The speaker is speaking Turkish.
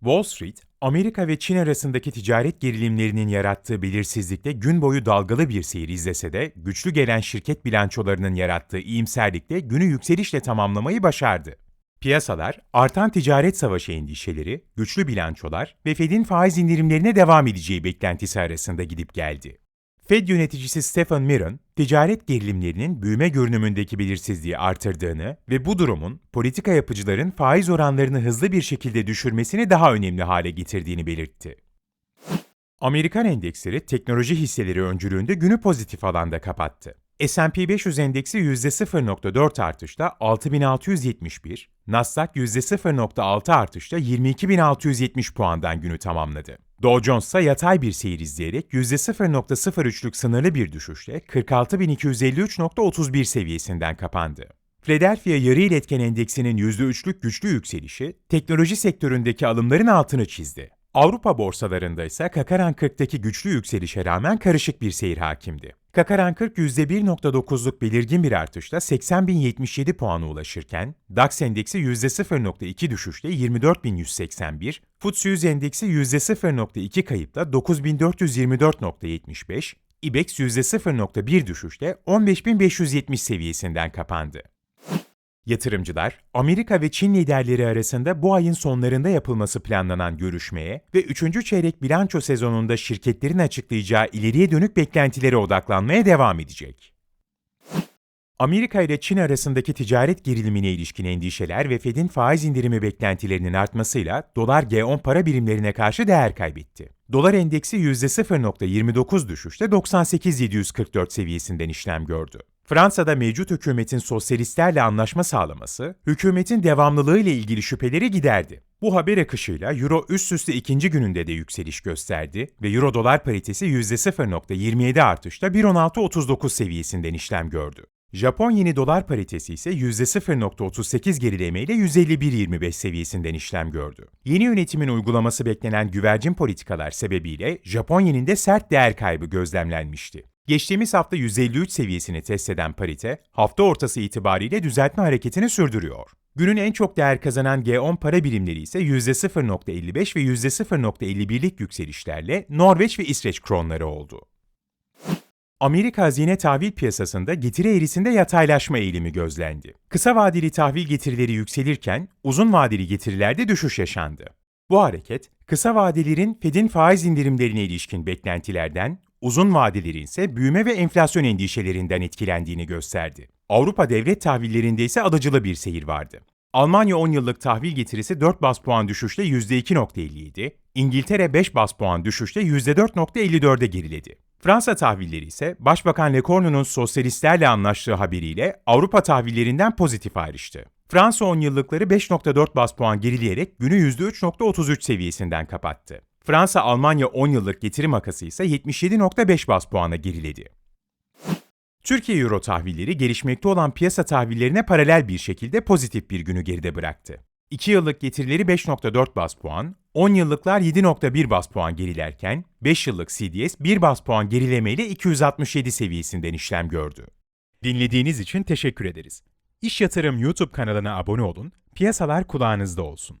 Wall Street, Amerika ve Çin arasındaki ticaret gerilimlerinin yarattığı belirsizlikte gün boyu dalgalı bir seyir izlese de güçlü gelen şirket bilançolarının yarattığı iyimserlikte günü yükselişle tamamlamayı başardı. Piyasalar, artan ticaret savaşı endişeleri, güçlü bilançolar ve Fed'in faiz indirimlerine devam edeceği beklentisi arasında gidip geldi. Fed yöneticisi Stephen Millen, ticaret gerilimlerinin büyüme görünümündeki belirsizliği artırdığını ve bu durumun politika yapıcıların faiz oranlarını hızlı bir şekilde düşürmesini daha önemli hale getirdiğini belirtti. Amerikan endeksleri teknoloji hisseleri öncülüğünde günü pozitif alanda kapattı. S&P 500 endeksi %0.4 artışla 6671, Nasdaq %0.6 artışla 22670 puandan günü tamamladı. Dow Jones ise yatay bir seyir izleyerek %0.03'lük sınırlı bir düşüşle 46253.31 seviyesinden kapandı. Philadelphia Yarı İletken Endeksinin %3'lük güçlü yükselişi, teknoloji sektöründeki alımların altını çizdi. Avrupa borsalarında ise Kakaran 40'taki güçlü yükselişe rağmen karışık bir seyir hakimdi. Kakaran 40 %1.9'luk belirgin bir artışla 80.077 puana ulaşırken, DAX endeksi %0.2 düşüşle 24.181, FTSE 100 endeksi %0.2 kayıpla 9.424.75, IBEX %0.1 düşüşle 15.570 seviyesinden kapandı. Yatırımcılar, Amerika ve Çin liderleri arasında bu ayın sonlarında yapılması planlanan görüşmeye ve 3. çeyrek bilanço sezonunda şirketlerin açıklayacağı ileriye dönük beklentilere odaklanmaya devam edecek. Amerika ile Çin arasındaki ticaret gerilimine ilişkin endişeler ve Fed'in faiz indirimi beklentilerinin artmasıyla dolar G10 para birimlerine karşı değer kaybetti. Dolar endeksi %0.29 düşüşte 98.744 seviyesinden işlem gördü. Fransa'da mevcut hükümetin sosyalistlerle anlaşma sağlaması, hükümetin devamlılığı ile ilgili şüpheleri giderdi. Bu haber akışıyla Euro üst üste ikinci gününde de yükseliş gösterdi ve Euro dolar paritesi %0.27 artışla 1.1639 seviyesinden işlem gördü. Japon yeni dolar paritesi ise %0.38 gerilemeyle 151.25 seviyesinden işlem gördü. Yeni yönetimin uygulaması beklenen güvercin politikalar sebebiyle Japon yeninde sert değer kaybı gözlemlenmişti. Geçtiğimiz hafta 153 seviyesini test eden parite, hafta ortası itibariyle düzeltme hareketini sürdürüyor. Günün en çok değer kazanan G10 para birimleri ise %0.55 ve %0.51'lik yükselişlerle Norveç ve İsveç kronları oldu. Amerika hazine tahvil piyasasında getiri eğrisinde yataylaşma eğilimi gözlendi. Kısa vadeli tahvil getirileri yükselirken uzun vadeli getirilerde düşüş yaşandı. Bu hareket, kısa vadelerin Fed'in faiz indirimlerine ilişkin beklentilerden, uzun vadelerin ise büyüme ve enflasyon endişelerinden etkilendiğini gösterdi. Avrupa devlet tahvillerinde ise alıcılı bir seyir vardı. Almanya 10 yıllık tahvil getirisi 4 bas puan düşüşle %2.57, İngiltere 5 bas puan düşüşle %4.54'e geriledi. Fransa tahvilleri ise Başbakan Lecornu'nun sosyalistlerle anlaştığı haberiyle Avrupa tahvillerinden pozitif ayrıştı. Fransa 10 yıllıkları 5.4 bas puan gerileyerek günü %3.33 seviyesinden kapattı. Fransa-Almanya 10 yıllık getiri makası ise 77.5 bas puana geriledi. Türkiye Euro tahvilleri gelişmekte olan piyasa tahvillerine paralel bir şekilde pozitif bir günü geride bıraktı. 2 yıllık getirileri 5.4 bas puan, 10 yıllıklar 7.1 bas puan gerilerken 5 yıllık CDS 1 bas puan gerilemeyle 267 seviyesinden işlem gördü. Dinlediğiniz için teşekkür ederiz. İş Yatırım YouTube kanalına abone olun, piyasalar kulağınızda olsun.